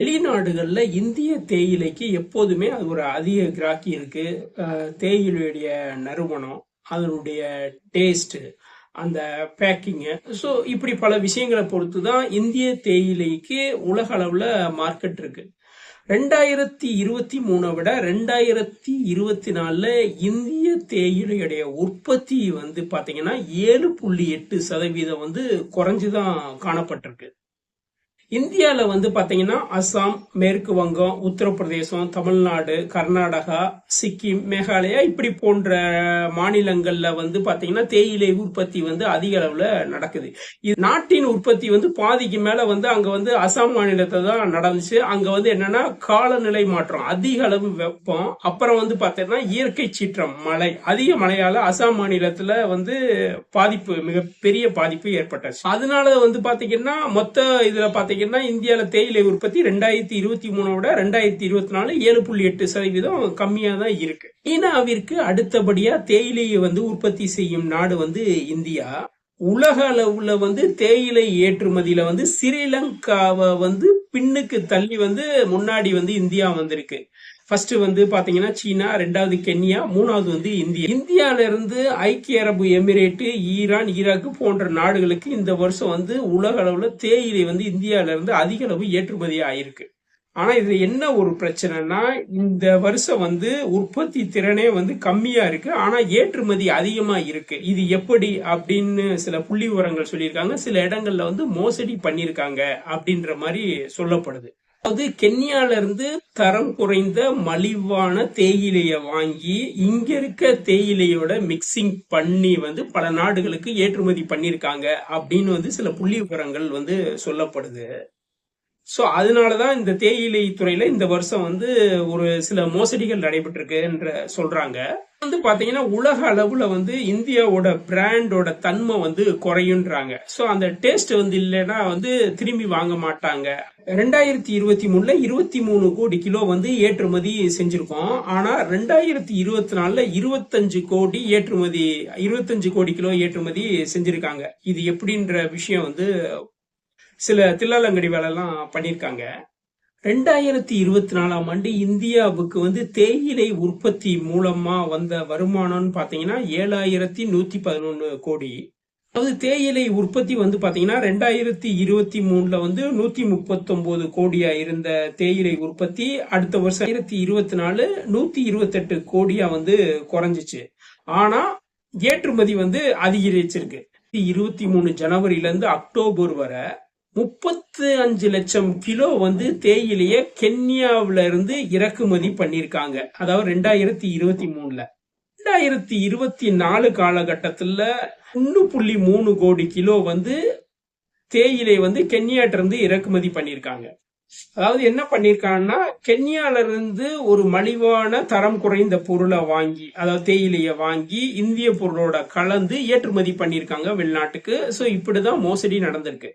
வெளிநாடுகளில் இந்திய தேயிலைக்கு எப்போதுமே அது ஒரு அதிக கிராக்கி இருக்கு. தேயிலையுடைய நறுமணம் அதனுடைய டேஸ்ட்டு அந்த பேக்கிங்கு ஸோ இப்படி பல விஷயங்களை பொறுத்து தான் இந்திய தேயிலைக்கு உலக அளவில் மார்க்கெட் இருக்கு. ரெண்டாயிரத்தி இருபத்தி மூணை விட ரெண்டாயிரத்தி இருபத்தி நாலில் இந்திய தேயிலையுடைய உற்பத்தி வந்து பார்த்தீங்கன்னா ஏழு புள்ளி எட்டு சதவீதம் வந்து குறைஞ்சுதான் காணப்பட்டிருக்கு. இந்தியாவில் வந்து பார்த்தீங்கன்னா அஸ்ஸாம் மேற்கு வங்கம் உத்தரப்பிரதேசம் தமிழ்நாடு கர்நாடகா சிக்கிம் மேகாலயா இப்படி போன்ற மாநிலங்களில் வந்து பார்த்தீங்கன்னா தேயிலை உற்பத்தி வந்து அதிக அளவில் நடக்குது. இது நாட்டின் உற்பத்தி வந்து பாதிக்கு மேலே வந்து அங்கே வந்து அசாம் மாநிலத்தை தான் நடந்துச்சு. அங்கே வந்து என்னன்னா காலநிலை மாற்றம் அதிக அளவு வெப்பம் அப்புறம் வந்து பார்த்தீங்கன்னா இயற்கை சீற்றம் மழை. அதிக மழையால் அசாம் மாநிலத்தில் வந்து பாதிப்பு மிகப்பெரிய பாதிப்பு ஏற்பட்டுச்சு. அதனால வந்து பார்த்தீங்கன்னா மொத்த இதில் பார்த்தீங்கன்னா பாத்தீங்கன்னா இந்தியால தேயிலை உற்பத்தி ரெண்டாயிரத்தி இருபத்தி மூணோட ரெண்டாயிரத்தி இருபத்தி நாலு ஏழு புள்ளி எட்டு சதவீதம் கம்மியா தான் இருக்கு. சீனாவிற்கு அடுத்தபடியா தேயிலையை வந்து உற்பத்தி செய்யும் நாடு வந்து இந்தியா. உலக அளவுல வந்து தேயிலை ஏற்றுமதியில வந்து ஸ்ரீலங்காவை வந்து பின்னுக்கு தள்ளி வந்து முன்னாடி வந்து இந்தியா வந்திருக்கு. ஃபர்ஸ்ட் வந்து பாத்தீங்கன்னா சீனா ரெண்டாவது கென்யா மூணாவது வந்து இந்தியா. இந்தியால இருந்து ஐக்கிய அரபு எமிரேட்டு ஈரான் ஈராக்கு போன்ற நாடுகளுக்கு இந்த வருஷம் வந்து உலக அளவுல தேயிலை வந்து இந்தியால இருந்து அதிக அளவு ஏற்றுமதி ஆயிருக்கு. ஆனா இது என்ன ஒரு பிரச்சனைனா இந்த வருஷம் வந்து உற்பத்தி திறனே வந்து கம்மியா இருக்கு. ஆனா ஏற்றுமதி அதிகமா இருக்கு. இது எப்படி அப்படின்னு சில புள்ளி விவரங்கள் சொல்லியிருக்காங்க. சில இடங்கள்ல வந்து மோசடி பண்ணியிருக்காங்க அப்படின்ற மாதிரி சொல்லப்படுது. அது கென்யால இருந்து தரம் குறைந்த மலிவான தேயிலைய வாங்கி இங்க இருக்க தேயிலையோட மிக்சிங் பண்ணி வந்து பல நாடுகளுக்கு ஏற்றுமதி பண்ணியிருக்காங்க அப்படின்னு வந்து சில புள்ளி விவரங்கள் வந்து சொல்லப்படுது. ஸோ அதனால தான் இந்த தேயிலை துறையில இந்த வருஷம் வந்து ஒரு சில மோசடிகள் நடைபெற்றிருக்குன்ற சொல்றாங்க. வந்து பாத்தீங்கன்னா உலக அளவுல வந்து இந்தியாவோட பிராண்டோட தன்மை வந்து குறையுன்றாங்க. ஸோ அந்த டேஸ்ட் வந்து இல்லைன்னா வந்து திரும்பி வாங்க மாட்டாங்க. ரெண்டாயிரத்தி இருபத்தி மூணுல இருபத்தி மூணு கோடி கிலோ வந்து ஏற்றுமதி செஞ்சிருக்கோம். ஆனா ரெண்டாயிரத்தி இருபத்தி நாலுல இருபத்தஞ்சு கோடி ஏற்றுமதி இருபத்தஞ்சு கோடி கிலோ ஏற்றுமதி செஞ்சிருக்காங்க. இது எப்படின்ற விஷயம் வந்து சில தில்லாலங்கடி வேலைலாம் பண்ணியிருக்காங்க ரெண்டாயிரத்தி இருபத்தி நாலாம் ஆண்டு இந்தியாவுக்கு வந்து தேயிலை உற்பத்தி மூலமா வந்த வருமானம்னு பார்த்தீங்கன்னா ஏழாயிரத்தி நூத்தி பதினொன்று கோடி. அதாவது தேயிலை உற்பத்தி வந்து பார்த்தீங்கன்னா ரெண்டாயிரத்தி இருபத்தி மூணுல வந்து நூத்தி முப்பத்தொன்பது கோடியா இருந்த தேயிலை உற்பத்தி அடுத்த வருஷம் ஆயிரத்தி இருபத்தி நாலு நூத்தி இருபத்தெட்டு கோடியா வந்து குறைஞ்சிச்சு. ஆனா ஏற்றுமதி வந்து அதிகரிச்சிருக்கு. இருபத்தி மூணு ஜனவரில இருந்து அக்டோபர் வரை முப்பத்து அஞ்சு லட்சம் கிலோ வந்து தேயிலையை கென்யாவில இருந்து இறக்குமதி பண்ணியிருக்காங்க அதாவது ரெண்டாயிரத்தி இருபத்தி மூணுல. ரெண்டாயிரத்தி இருபத்தி நாலு காலகட்டத்தில் ஒன்று புள்ளி மூணு கோடி கிலோ வந்து தேயிலை வந்து கென்யாட்டிருந்து இறக்குமதி பண்ணியிருக்காங்க அதாவது என்ன பண்ணியிருக்காங்கன்னா கென்யால இருந்து ஒரு மலிவான தரம் குறைந்த பொருளை வாங்கி அதாவது தேயிலையை வாங்கி இந்திய பொருளோட கலந்து ஏற்றுமதி பண்ணியிருக்காங்க வெளிநாட்டுக்கு. ஸோ இப்படிதான் மோசடி நடந்திருக்கு.